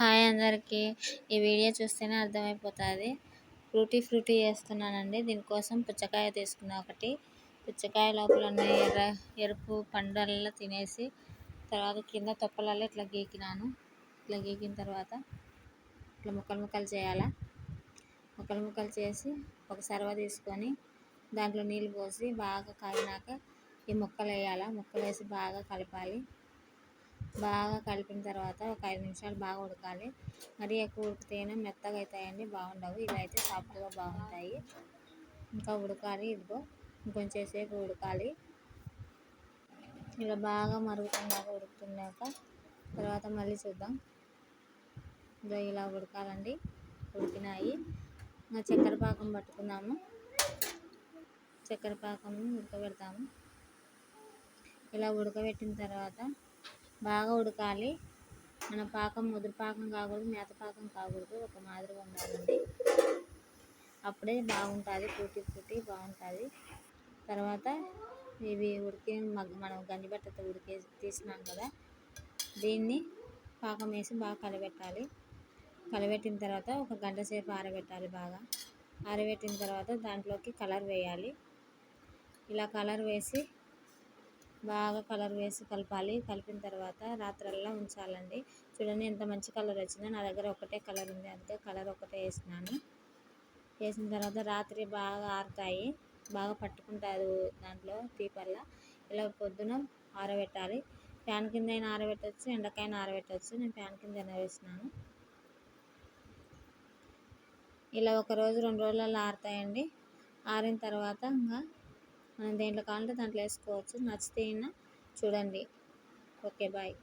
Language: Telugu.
హాయ్ అందరికీ. ఈ వీడియో చూస్తేనే అర్థమైపోతుంది. ఫ్రూటీ ఫ్రూటీ చేస్తున్నానండి. దీనికోసం పుచ్చకాయ తీసుకున్నా ఒకటి. పుచ్చకాయ లోపల ఉన్న ఎర్ర ఎరుపు పండులలో తినేసి తర్వాత కింద తొక్కలలో ఇట్లా గీకినాను. ఇట్లా గీకిన తర్వాత ఇట్లా ముక్కలు ముక్కలు చేయాలా? ముక్కలు ముక్కలు చేసి ఒక సర్వ తీసుకొని దాంట్లో నీళ్ళు పోసి బాగా కాగినాక ఈ ముక్కలు వేయాలా? ముక్కలు వేసి బాగా కలపాలి. బాగా కలిపిన తర్వాత ఒక ఐదు నిమిషాలు బాగా ఉడకాలి. మరీ ఎక్కువ ఉడికితేనే మెత్తగా అవుతాయండి బాగుండవు. ఇలా అయితే సాఫ్ట్గా బాగుంటాయి. ఇంకా ఉడకాలి ఇదిగో ఇంకొంచెం సేపు ఉడకాలి. ఇలా బాగా మరుగుతున్నాక ఉడుకుతున్నాక తర్వాత మళ్ళీ చూద్దాం. ఇదో ఇలా ఉడకాలండి ఉడికినాయి. ఇంకా చక్కెర పాకం పట్టుకున్నాము చక్కెర పాకం ఉడకబెడతాము. ఇలా ఉడకబెట్టిన తర్వాత బాగా ఉడకాలి. మన పాకం ముదురు పాకం కాకూడదు మేత పాకం కాకూడదు ఒక మాదిరిగా ఉండాలండి. అప్పుడే బాగుంటుంది పూటి పూటి బాగుంటుంది. తర్వాత ఇవి ఉడికి మనం గంజిబట్టతో ఉడికే తీసినాం కదా దీన్ని పాకం వేసి బాగా కలబెట్టాలి. కలబెట్టిన తర్వాత ఒక గంట సేపు ఆరబెట్టాలి బాగా. ఆరబెట్టిన తర్వాత దాంట్లోకి కలర్ వేయాలి. ఇలా కలర్ వేసి బాగా కలర్ వేసి కలపాలి. కలిపిన తర్వాత రాత్రల్లా ఉంచాలండి. చూడండి ఎంత మంచి కలర్ వచ్చిందో. నా దగ్గర ఒకటే కలర్ ఉంది అంతే. కలర్ ఒకటే వేసినాను. వేసిన తర్వాత రాత్రి బాగా ఆరుతాయి. బాగా పట్టుకుంటారు దాంట్లో పీపర్లా. ఇలా పొద్దున ఆరబెట్టాలి. ఫ్యాన్ కింద అయినా ఆరబెట్టచ్చు ఎండకైనా ఆరబెట్టచ్చు. నేను ఫ్యాన్ కింద వేసినాను. ఇలా ఒక రోజు రెండు రోజులలో ఆరుతాయండి. ఆరిన తర్వాత ఇంకా మనం దేంట్లో కావాలంటే దాంట్లో వేసుకోవచ్చు. నచ్చితే చూడండి. Okay bye.